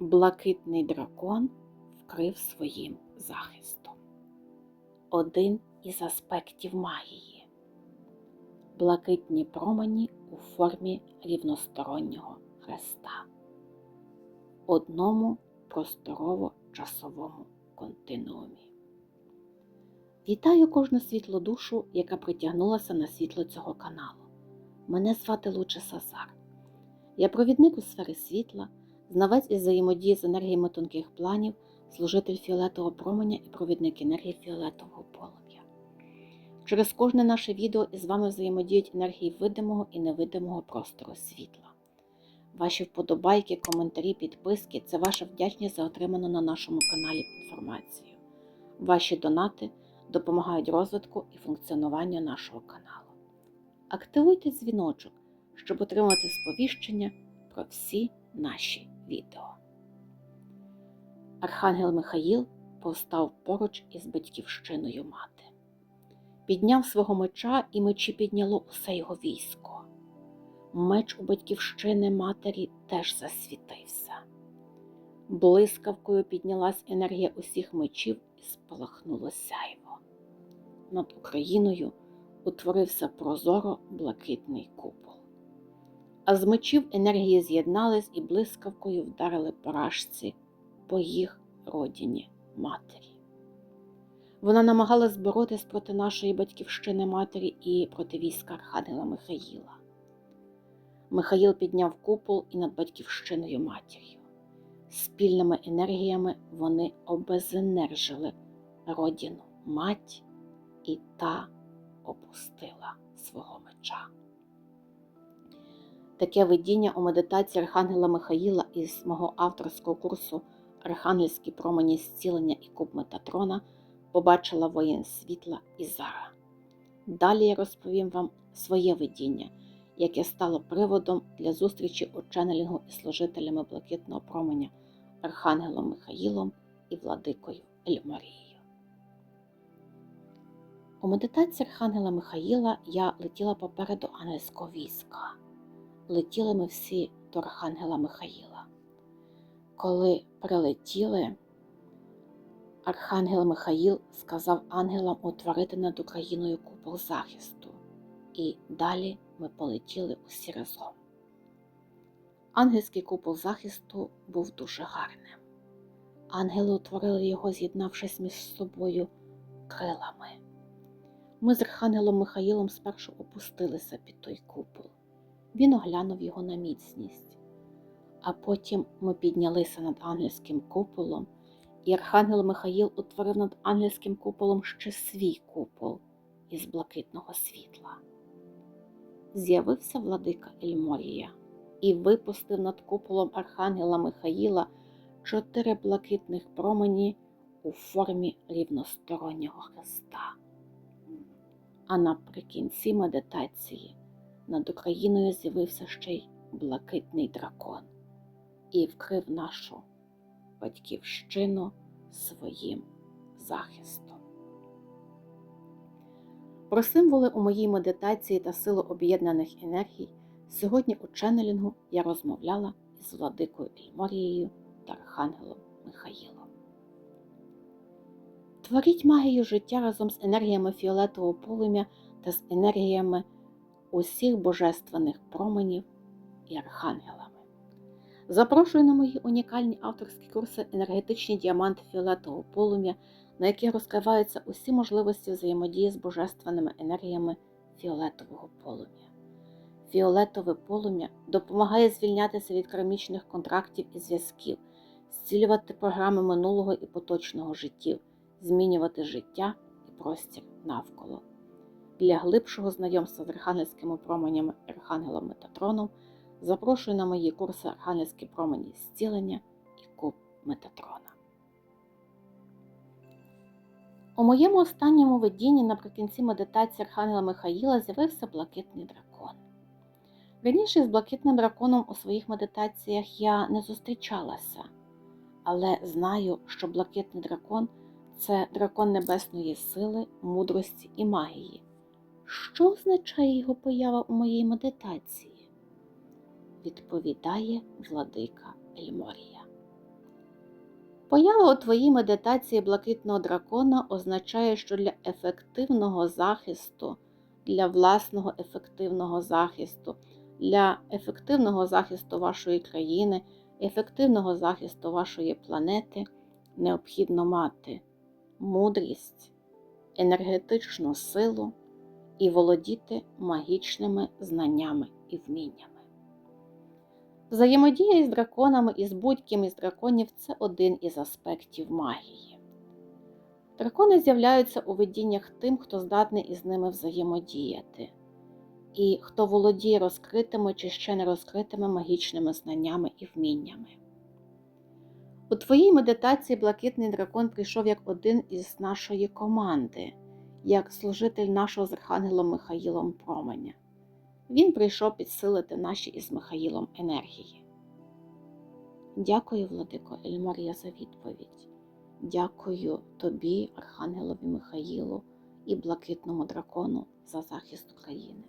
блакитний дракон вкрив своїм захистом. Один із аспектів магії блакитні промені у формі рівностороннього хреста, одному просторово-часовому континуумі. Вітаю кожну світлу душу, яка притягнулася на світло цього каналу. Мене звати Луче Сазар. Я провідник у сфері світла, знавець із взаємодії з енергіями тонких планів, служитель фіолетового променя і провідник енергії фіолетового полум'я. Через кожне наше відео із вами взаємодіють енергії видимого і невидимого простору світла. Ваші вподобайки, коментарі, підписки це ваша вдячність за отриману на нашому каналі інформацію. Ваші донати допомагають розвитку і функціонуванню нашого каналу. Активуйте дзвіночок, щоб отримати сповіщення про всі наші відео. Архангел Михаїл повстав поруч із батьківщиною мати. Підняв свого меча, і мечі підняло усе його військо. Меч у батьківщини матері теж засвітився. Блискавкою піднялась енергія усіх мечів і спалахнуло сяйво. Над Україною утворився прозоро блакитний купол. А з мечів енергії з'єднались і блискавкою вдарили поражці по їх родині матері. Вона намагалась боротись проти нашої батьківщини матері і проти війська Архангела Михаїла. Михаїл підняв купол і над батьківщиною матір'ю. Спільними енергіями вони обезенержили родину мать, і та опустила свого меча. Таке видіння у медитації Архангела Михаїла із мого авторського курсу Архангельські промені зцілення і куб Метатрона побачила воїн світла і Зара. Далі я розповім вам своє видіння, яке стало приводом для зустрічі у ченнелінгу із служителями блакитного променя Архангелом Михаїлом і владикою Ельмарією. У медитації Архангела Михаїла я летіла попереду ангельського війська. Летіли ми всі до Архангела Михаїла. Коли прилетіли, Архангел Михаїл сказав ангелам утворити над Україною купол захисту, і далі ми полетіли усі разом. Ангельський купол захисту був дуже гарним. Ангели утворили його, з'єднавшись між собою крилами. Ми з Архангелом Михаїлом спершу опустилися під той купол. Він оглянув його на міцність, а потім ми піднялися над ангельським куполом, і Архангел Михаїл утворив над ангельським куполом ще свій купол із блакитного світла. З'явився владика Ельморія і випустив над куполом Архангела Михаїла чотири блакитних промені у формі рівностороннього хреста. А наприкінці медитації над Україною з'явився ще й блакитний дракон і вкрив нашу батьківщину своїм захистом. Про символи у моїй медитації та силу об'єднаних енергій сьогодні у ченнелінгу я розмовляла із владикою Ельморією та Архангелом Михаїлом. Творіть магію життя разом з енергіями фіолетового полум'я та з енергіями усіх божественних променів і архангелами. Запрошую на мої унікальні авторські курси енергетичні діаманти фіолетового полум'я, на яких розкриваються усі можливості взаємодії з божественними енергіями фіолетового полум'я. Фіолетове полум'я допомагає звільнятися від кармічних контрактів і зв'язків, зцілювати програми минулого і поточного життів, змінювати життя і простір навколо. Для глибшого знайомства з архангельськими променями Архангелом Метатроном запрошую на мої курси Архангельські промені зцілення і куб Метатрона. У моєму останньому видінні наприкінці медитації Архангела Михаїла з'явився блакитний дракон. Раніше з блакитним драконом у своїх медитаціях я не зустрічалася, але знаю, що блакитний дракон це дракон небесної сили, мудрості і магії. Що означає його поява у моїй медитації? Відповідає владика Ельморія. Поява у твоїй медитації блакитного дракона означає, що для ефективного захисту, для власного ефективного захисту, для ефективного захисту вашої країни, ефективного захисту вашої планети необхідно мати мудрість, енергетичну силу і володіти магічними знаннями і вміннями. Взаємодія із драконами і з будь-ким із драконів це один із аспектів магії. Дракони з'являються у видіннях тим, хто здатний із ними взаємодіяти, і хто володіє розкритими чи ще не розкритими магічними знаннями і вміннями. У твоїй медитації блакитний дракон прийшов як один із нашої команди, як служитель нашого з Архангелом Михаїлом променя. Він прийшов підсилити наші із Михаїлом енергії. Дякую, Владико Ельмарія, за відповідь. Дякую тобі, Архангелові Михаїлу і блакитному дракону за захист України.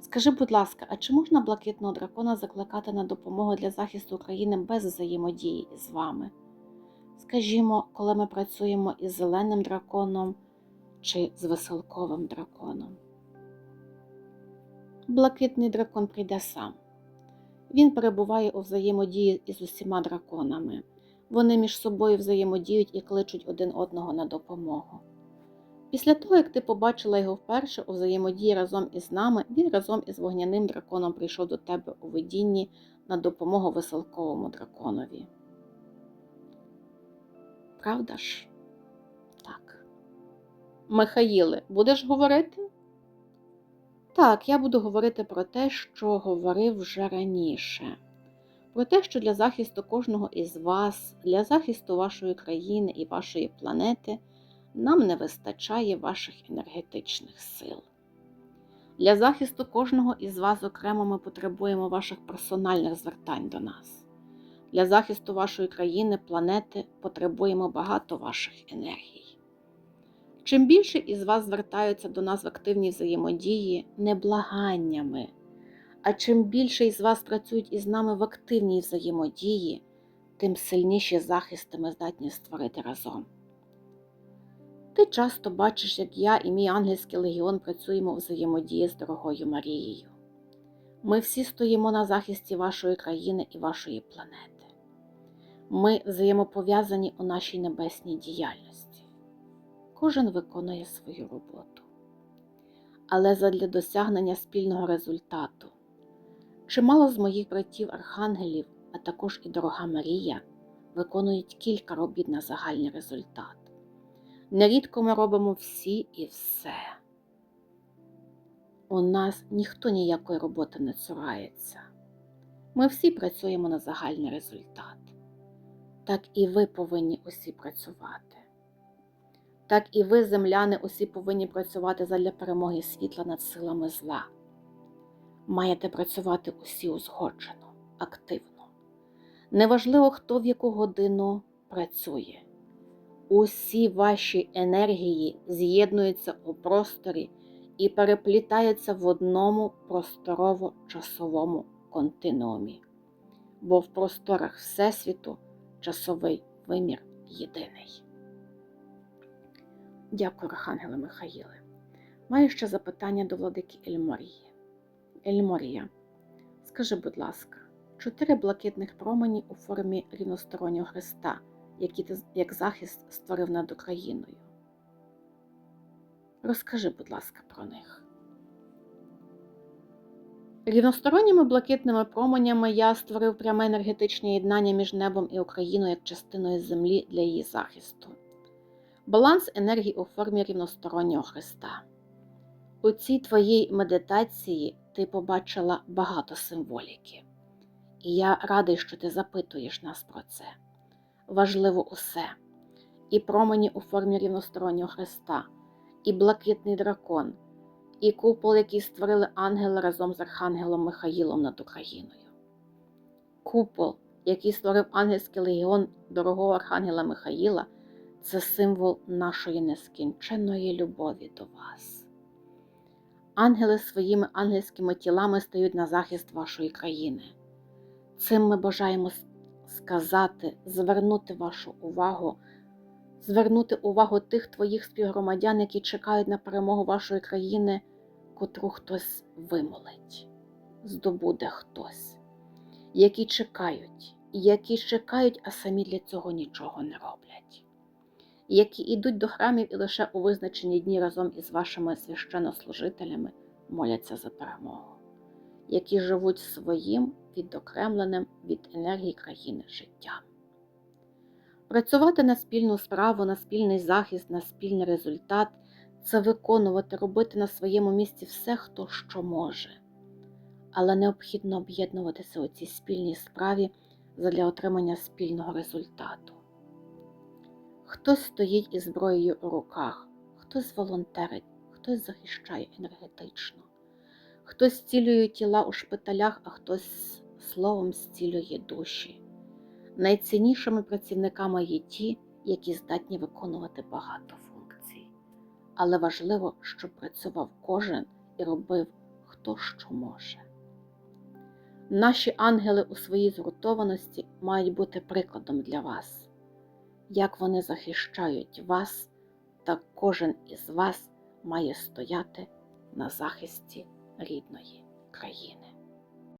Скажи, будь ласка, а чи можна блакитного дракона закликати на допомогу для захисту України без взаємодії з вами? Скажімо, коли ми працюємо із зеленим драконом чи з веселковим драконом? Блакитний дракон прийде сам. Він перебуває у взаємодії із усіма драконами. Вони між собою взаємодіють і кличуть один одного на допомогу. Після того, як ти побачила його вперше у взаємодії разом із нами, він разом із вогняним драконом прийшов до тебе у видінні на допомогу веселковому драконові. Правда ж? Михаїле, будеш говорити? Так, я буду говорити про те, що говорив вже раніше. Про те, що для захисту кожного із вас, для захисту вашої країни і вашої планети нам не вистачає ваших енергетичних сил. Для захисту кожного із вас окремо ми потребуємо ваших персональних звертань до нас. Для захисту вашої країни, планети потребуємо багато ваших енергій. Чим більше із вас звертаються до нас в активній взаємодії не благаннями, а чим більше із вас працюють із нами в активній взаємодії, тим сильніші захисти ми здатні створити разом. Ти часто бачиш, як я і мій ангельський легіон працюємо у взаємодії з дорогою Марією. Ми всі стоїмо на захисті вашої країни і вашої планети. Ми взаємопов'язані у нашій небесній діяльності. Кожен виконує свою роботу. Але задля досягнення спільного результату чимало з моїх братів-архангелів, а також і дорога Марія, виконують кілька робіт на загальний результат. Нерідко ми робимо всі і все. У нас ніхто ніякої роботи не цурається. Ми всі працюємо на загальний результат. Так і ви повинні усі працювати. Так і ви, земляни, усі повинні працювати задля перемоги світла над силами зла. Маєте працювати усі узгоджено, активно. Неважливо, хто в яку годину працює. Усі ваші енергії з'єднуються у просторі і переплітаються в одному просторово-часовому континуумі, бо в просторах Всесвіту часовий вимір єдиний. Дякую, Архангеле Михаїле. Маю ще запитання до владики Ельморії. Ельморія, скажи, будь ласка, чотири блакитних промені у формі рівностороннього хреста які ти як захист створив над Україною. Розкажи, будь ласка, про них. Рівносторонніми блакитними променями я створив пряме енергетичне єднання між небом і Україною як частиною землі для її захисту. Баланс енергії у формі рівностороннього Христа. У цій твоїй медитації ти побачила багато символіки, і я радий, що ти запитуєш нас про це важливо усе, і промені у формі рівностороннього хреста, і блакитний дракон, і купол, який створили ангели разом з Архангелом Михаїлом над Україною. Купол, який створив ангельський легіон дорогого Архангела Михаїла, це символ нашої нескінченної любові до вас. Ангели своїми ангельськими тілами стають на захист вашої країни. Цим ми бажаємо сказати, звернути вашу увагу, звернути увагу тих твоїх співгромадян, які чекають на перемогу вашої країни, котру хтось вимолить, здобуде хтось, які чекають, які чекають, а самі для цього нічого не роблять, які йдуть до храмів і лише у визначені дні разом із вашими священнослужителями моляться за перемогу які живуть своїм відокремленим від енергії країни життям. Працювати на спільну справу, на спільний захист, на спільний результат це виконувати, робити на своєму місці все, хто що може. Але необхідно об'єднуватися у цій спільній справі для отримання спільного результату. Хтось стоїть із зброєю у руках, хтось волонтерить, хтось захищає енергетично. Хтось зцілює тіла у шпиталях, а хтось словом зцілює душі. Найціннішими працівниками є ті, які здатні виконувати багато функцій. Але важливо, щоб працював кожен і робив хто що може. Наші ангели у своїй згуртованості мають бути прикладом для вас. Як вони захищають вас, так кожен із вас має стояти на захисті рідної країни.